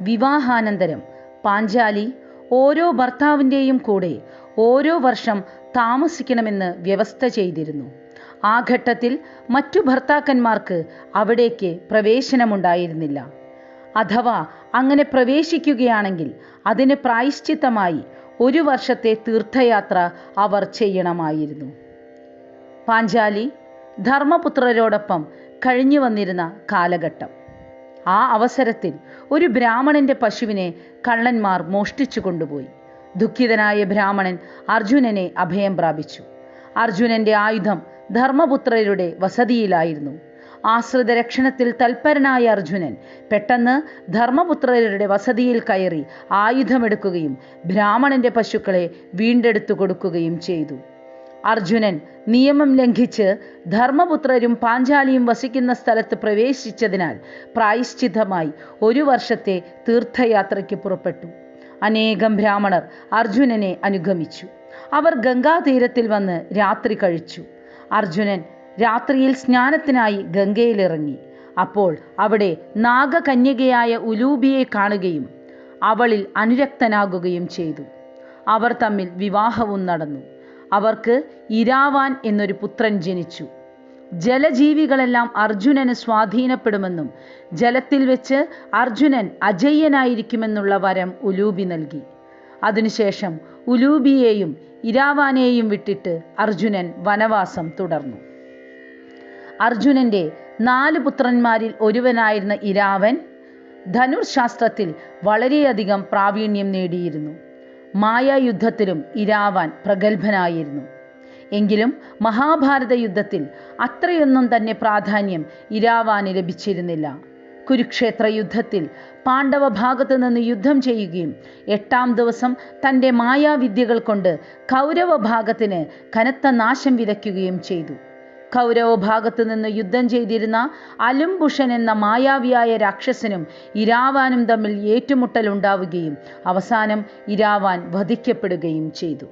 വിവാഹാനന്തരം. പാഞ്ചാലി ഓരോ ഭർത്താവിന്റെയും കൂടെ ഓരോ വർഷം താമസിക്കണമെന്ന് വ്യവസ്ഥ ചെയ്തിരുന്നു. ആ ഘട്ടത്തിൽ മറ്റു ഭർത്താക്കന്മാർക്ക് അവിടേക്ക് പ്രവേശനമുണ്ടായിരുന്നില്ല. അഥവാ അങ്ങനെ പ്രവേശിക്കുകയാണെങ്കിൽ അതിന് പ്രായശ്ചിത്തമായി ഒരു വർഷത്തെ തീർത്ഥയാത്ര അവർ ചെയ്യണമായിരുന്നു. പാഞ്ചാലി ധർമ്മപുത്രരോടൊപ്പം കഴിഞ്ഞു വന്നിരുന്ന കാലഘട്ടം. ആ അവസരത്തിൽ ഒരു ബ്രാഹ്മണന്റെ പശുവിനെ കള്ളന്മാർ മോഷ്ടിച്ചു കൊണ്ടുപോയി. ദുഃഖിതനായ ബ്രാഹ്മണൻ അർജുനനെ അഭയം പ്രാപിച്ചു. അർജുനന്റെ ആയുധം ധർമ്മപുത്രരുടെ വസതിയിലായിരുന്നു. ആശ്രിത രക്ഷണത്തിൽ തൽപരനായ അർജുനൻ പെട്ടെന്ന് ധർമ്മപുത്രരുടെ വസതിയിൽ കയറി ആയുധമെടുക്കുകയും ബ്രാഹ്മണന്റെ പശുക്കളെ വീണ്ടെടുത്തു കൊടുക്കുകയും ചെയ്തു. അർജുനൻ നിയമം ലംഘിച്ച് ധർമ്മപുത്രരും പാഞ്ചാലിയും വസിക്കുന്ന സ്ഥലത്ത് പ്രവേശിച്ചതിനാൽ പ്രായശ്ചിതമായി ഒരു വർഷത്തെ തീർത്ഥയാത്രയ്ക്ക് പുറപ്പെട്ടു. അനേകം ബ്രാഹ്മണർ അർജുനനെ അനുഗമിച്ചു. അവർ ഗംഗാതീരത്തിൽ വന്ന് രാത്രി കഴിച്ചു. അർജുനൻ രാത്രിയിൽ സ്നാനത്തിനായി ഗംഗയിലിറങ്ങി. അപ്പോൾ അവിടെ നാഗകന്യകയായ ഉലൂബിയെ കാണുകയും അവളിൽ അനുരക്തനാകുകയും ചെയ്തു. അവർ തമ്മിൽ വിവാഹവും നടന്നു. അവർക്ക് ഇരാവാൻ എന്നൊരു പുത്രൻ ജനിച്ചു. ജലജീവികളെല്ലാം അർജുനന് സ്വാധീനപ്പെടുമെന്നും ജലത്തിൽ വെച്ച് അർജുനൻ അജയ്യനായിരിക്കുമെന്നുള്ള വരം ഉലൂബി നൽകി. അതിനുശേഷം ഉലൂബിയെയും ഇരാവാനെയും വിട്ടിട്ട് അർജുനൻ വനവാസം തുടർന്നു. അർജുനന്റെ നാല് പുത്രന്മാരിൽ ഒരുവനായിരുന്ന ഇരാവൻ ധനുർശാസ്ത്രത്തിൽ വളരെയധികം പ്രാവീണ്യം നേടിയിരുന്നു. മായായുദ്ധത്തിലും ഇരാവാൻ പ്രഗത്ഭനായിരുന്നു. എങ്കിലും മഹാഭാരത യുദ്ധത്തിൽ അത്രയൊന്നും തന്നെ പ്രാധാന്യം ഇരാവാന് ലഭിച്ചിരുന്നില്ല. കുരുക്ഷേത്ര യുദ്ധത്തിൽ പാണ്ഡവ ഭാഗത്ത് നിന്ന് യുദ്ധം ചെയ്യുകയും എട്ടാം ദിവസം തന്റെ മായാവിദ്യകൾ കൊണ്ട് കൗരവ ഭാഗത്തിന് കനത്ത നാശം വിതയ്ക്കുകയും ചെയ്തു. കൗരവ ഭാഗത്തു നിന്ന് യുദ്ധം ചെയ്തിരുന്ന അലുംബുഷൻ എന്ന മായാവിയായ രാക്ഷസനും ഇരാവാനും തമ്മിൽ ഏറ്റുമുട്ടലുണ്ടാവുകയും അവസാനം ഇരാവാൻ വധിക്കപ്പെടുകയും ചെയ്തു.